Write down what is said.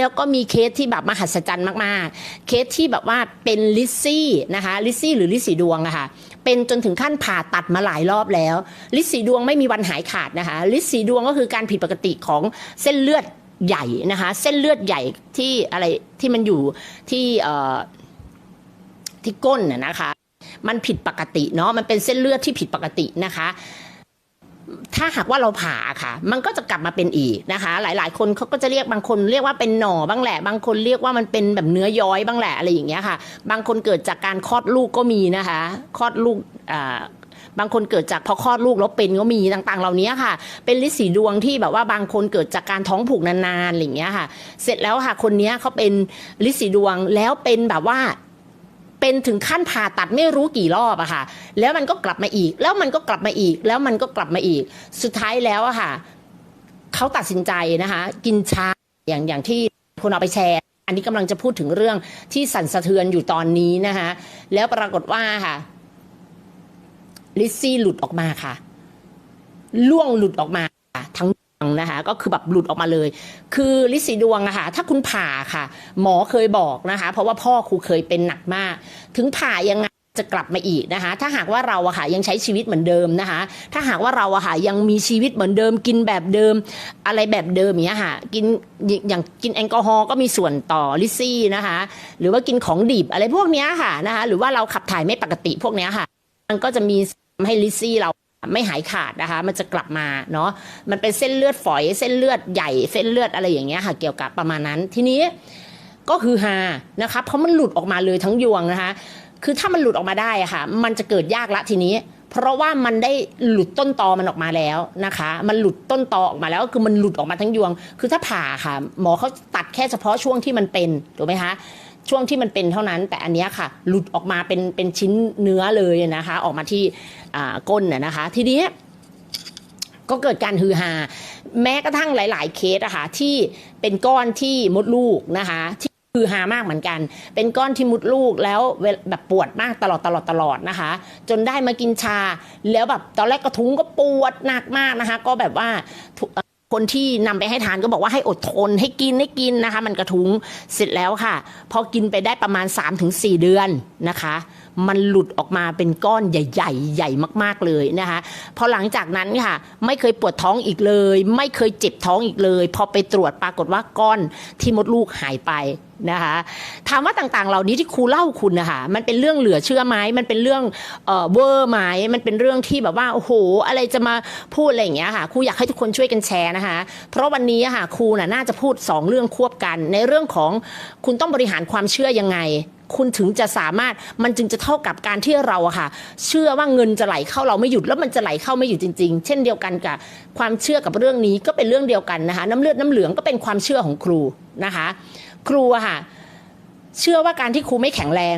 แล้วก็มีเคสที่แบบมหัศจรรย์มากๆ เคสที่แบบว่าเป็นลิซซี่นะคะลิซซี่หรือลิซสีดวงอะค่ะเป็นจนถึงขั้นผ่าตัดมาหลายรอบแล้ว ลิซสีดวงไม่มีวันหายขาดนะคะ ลิซสีดวงก็คือการผิดปกติของเส้นเลือดใหญ่นะคะ เส้นเลือดใหญ่ที่อะไรที่มันอยู่ที่เอ่อที่ก้นน่ะนะคะ มันผิดปกติเนาะมันเป็นเส้นเลือดที่ผิดปกตินะคะ ถ้าหากว่าเราผ่าค่ะ มันก็จะกลับมาเป็นอีกนะคะ หลาย ๆ คนเขาก็จะเรียกบางคนเรียกว่าเป็นหน่อบ้างแหละ บางคนเรียกว่ามันเป็นแบบเนื้อย้อยบ้างแหละอะไรอย่างเงี้ยค่ะ บางคนเกิดจากการคลอดลูกก็มีนะคะคลอดลูกอ่าบางคนเกิดจากพอคลอดลูกแล้วเป็นก็มีต่างๆ เหล่านี้ค่ะ เป็นลิสีดวงที่แบบว่าบางคนเกิดจากการท้องผูกนานๆอะไรอย่างเงี้ยค่ะ เสร็จแล้วค่ะคนนี้เขาเป็นลิสีดวงแล้วเป็นแบบว่า เป็นถึงขั้นผ่าตัดไม่รู้กี่รอบอะค่ะ แล้วมันก็กลับมาอีก แล้วมันก็กลับมาอีก แล้วมันก็กลับมาอีก สุดท้ายแล้วอะค่ะเขาตัดสินใจนะคะ กินชาอย่างอย่างที่คนเอาไปแชร์ อันนี้กำลังจะพูดถึงเรื่องที่สั่นสะเทือนอยู่ตอนนี้นะคะ แล้วปรากฏว่าค่ะ ลิซซี่หลุดออกมาค่ะ ล่วงหลุดออกมา นะคะก็คือแบบหลุดออกมาเลย คือลิซสีดวงอะค่ะถ้าคุณผ่าค่ะ หมอเคยบอกนะคะ เพราะว่าพ่อครูเคยเป็นหนักมาก ถึงผ่ายังไงจะกลับมาอีกนะคะ ถ้าหากว่าเราอะค่ะยังใช้ชีวิตเหมือนเดิมนะคะ ถ้าหากว่าเราอะค่ะยังมีชีวิตเหมือนเดิม กินแบบเดิม อะไรแบบเดิมอย่างเงี้ยค่ะกินอย่างกินแอลกอฮอล์ก็มีส่วนต่อลิซี่นะคะ หรือว่ากินของดิบอะไรพวกเนี้ยค่ะนะคะ หรือว่าเราขับถ่ายไม่ปกติพวกเนี้ยค่ะ มันก็จะมีทำให้ลิซี่เรา ไม่หายขาดนะคะ มันจะกลับมาเนาะมันเป็นเส้นเลือดฝอยเส้นเลือดใหญ่เส้นเลือดอะไรอย่างเงี้ยค่ะเกี่ยวกับประมาณนั้น ทีนี้ก็คือฮานะคะเพราะมันหลุดออกมาเลยทั้งยวงนะคะ คือถ้ามันหลุดออกมาได้อะค่ะ มันจะเกิดยากละทีนี้ เพราะว่ามันได้หลุดต้นตอมันออกมาแล้วนะคะ มันหลุดต้นตอออกมาแล้วก็คือมันหลุดออกมาทั้งยวง คือถ้าผ่าค่ะ หมอเขาตัดแค่เฉพาะช่วงที่มันเป็นถูกไหมคะ ช่วงที่มันเป็นเท่านั้น แต่อันนี้ค่ะ หลุดออกมาเป็นเป็นชิ้นเนื้อเลยนะคะ ออกมาที่อ่าก้นน่ะนะคะ ทีนี้ก็เกิดการฮือฮาแม้กระทั่งหลาย ๆ เคสอะค่ะที่เป็นก้อนที่มดลูกนะคะที่ฮือฮามากเหมือนกัน เป็นก้อนที่มุดลูกแล้วแบบปวดมากตลอดตลอดตลอดนะคะ จนได้มากินชา แล้วแบบตอนแรกกระทุ้งก็ปวดหนักมากนะคะ ก็แบบว่า คนที่นำไปให้ทานก็บอกว่าให้อดทนให้กินให้กินนะคะ มันกระทุ้งเสร็จแล้วค่ะ พอกินไปได้ประมาณ 3-4 เดือนนะคะมันหลุดออกมาเป็นก้อนใหญ่ๆใหญ่มากๆเลยนะคะพอหลังจากนั้นค่ะ ไม่เคยปวดท้องอีกเลย ไม่เคยเจ็บท้องอีกเลย พอไปตรวจปรากฏว่าก้อนที่มดลูกหายไปนะคะถามว่าต่างๆ เหล่านี้ที่ครูเล่าคุณนะคะมันเป็นเรื่องเหลือเชื่อไหมมันเป็นเรื่องเวอร์ไหมมันเป็นเรื่องที่แบบว่าโอ้โหอะไรจะมาพูดอะไรอย่างเงี้ยค่ะครูอยากให้ทุกคนช่วยกันแชร์นะคะเพราะวันนี้ค่ะครูน่ะน่าจะพูดสองเรื่องควบกัน ในเรื่องของคุณต้องบริหารความเชื่อยังไง คุณถึงจะสามารถมันจึงจะเท่ากับการที่เราอะค่ะ เชื่อว่าเงินจะไหลเข้าเราไม่หยุดแล้วมันจะไหลเข้าไม่หยุดจริง ๆ เช่นเดียวกันกับความเชื่อกับเรื่องนี้ก็เป็นเรื่องเดียวกันนะคะน้ำเลือดน้ำเหลืองก็เป็นความเชื่อของครูนะคะ ครูอะค่ะเชื่อว่าการที่ครูไม่แข็งแรง